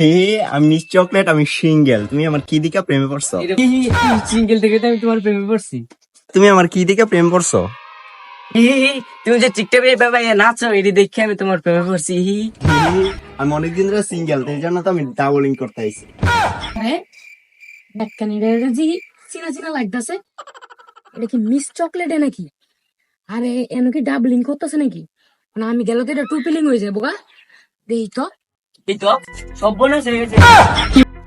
এ আমি miss chocolate আমি single. তুমি আমার কি দিকা প্রেমে পড়ছো? সিঙ্গেল থেকে তো আমি তোমার প্রেমে পড়ছি। তুমি আমার কি দিকা প্রেম পড়ছো? হি, হি, হি, তুমি যে টিকটকে বাবা নাচো এটি দেখে আমি তোমার প্রেমে পড়ছি হি, হি। আমি অনেকদিন ধরে সিঙ্গেল এই জন্য তো আমি ডাবলিং করতে আইছি। যে চিনা চিনা লাগতেছে। এটা কি মিস চকলেটে নাকি? আরে এন কি ডাবলিং করতেছে নাকি? মানে আমি গেলে তো এটা টুপিলিং হয়ে যাব গা। দেই তো। এই তো সব হয়ে গেছে।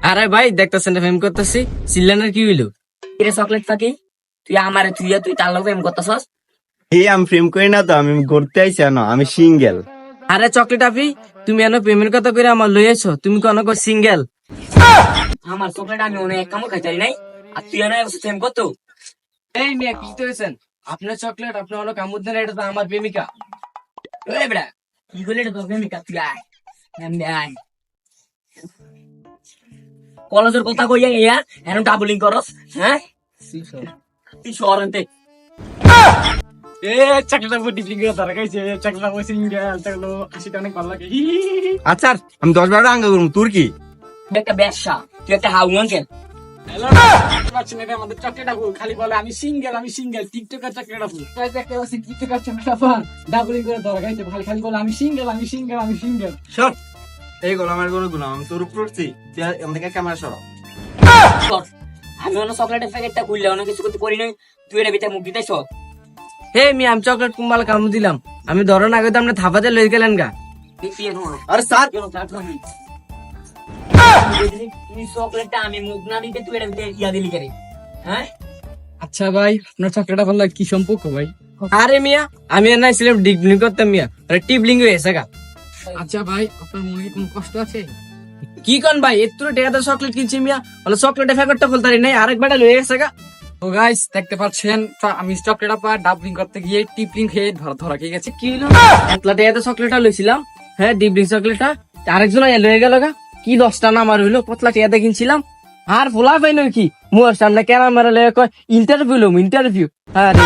আরে ভাই দেখতেছেন ফেম করতেছি। কি হইল? এটা চকলেট পাখি তুই আমারে তুই তুই তার লগে ফেম করতেছস? এই আমি প্রেম করি না তো আমি ঘুরতে আইছি না আমি সিঙ্গেল আরে চকলেট আপি তুমি এনে প্রেমের কথা করে আমার লইয়েছো তুমি কোন সিঙ্গেল আমার চকলেট আমি অনেক কামও খাইতারি নাই আর তুই এনে ফেম করতো। এই মিয়া কি তো হয়েছেন আপনার চকলেট আপনার অনেক দেন এটা তো আমার প্রেমিকা। ওই বেড়া কি বলে এটা তোর প্রেমিকা? তুই আয়। কলেজের কথা কইয়া ইয়া এখন ডাবলিং করস হ্যাঁ? কি শহরান্তে। আচ্ছা আমি দশ বারোটা আঙ্গা করব তোর কি? একটা ব্যবসা তুই একটা হাউ আঙ্কেল আমাদের চাকরিটা ভুল। খালি বলে আমি সিঙ্গেল আমি সিঙ্গেল টিকটকার চাকরিটা ভুল। তাই দেখতে পাচ্ছি টিকটকার চাকরিটা পান ডাবলিং করে ধরা খাইছে। খালি খালি বলে আমি সিঙ্গেল আমি সিঙ্গেল আমি সিঙ্গেল সর এই গেল আমার কোনো আমি তোর উপর উঠছি তুই ক্যামেরা সরাও। আমি অন্য চকলেটের প্যাকেটটা খুললে অনেক কিছু করতে করি নাই তুই এটা ভিতরে মুখ দিতেছ? হে মি আমি চকলেট কুম্বাল কাম দিলাম। আমি ধরন আগে তো আপনি থাপাতে লই গেলেন গা। আরে স্যার! তুই চকলেটটা আমি মুখ না দিতে তুই এটা ইয়া দিলি কেন? হ্যাঁ? আচ্ছা ভাই আপনার ভালো কি সম্পর্ক ভাই? আরে মিয়া আমি আর নাই ছিলাম করতাম মিয়া। আরে টিবলিং হয়েছে গা। আচ্ছা ভাই আপনার মনে কি কোনো কষ্ট আছে? কি কন ভাই এত টাকা চকলেট কিনছি মিয়া। বলে খুলতারি নাই আরেকবার লয়ে গেছে গা। তো গাইস দেখতে পাচ্ছেন আমি চকলেট পা ডাবলিং করতে গিয়ে টিপলিং খেয়ে ধরা ধরা খেয়ে গেছে। কি হলো? একলা টাকাতে চকলেটটা লইছিলাম হ্যাঁ ডিবলিং চকলেটটা। আরেকজন লয়ে গেল গা। কি দশটা নামার হইল? পতলা টিয়াতে ছিলাম আর ফোলা পাই নয় কি? মোর সামনে ক্যামেরা লয়ে কয় ইন্টারভিউ লম ইন্টারভিউ। আরে।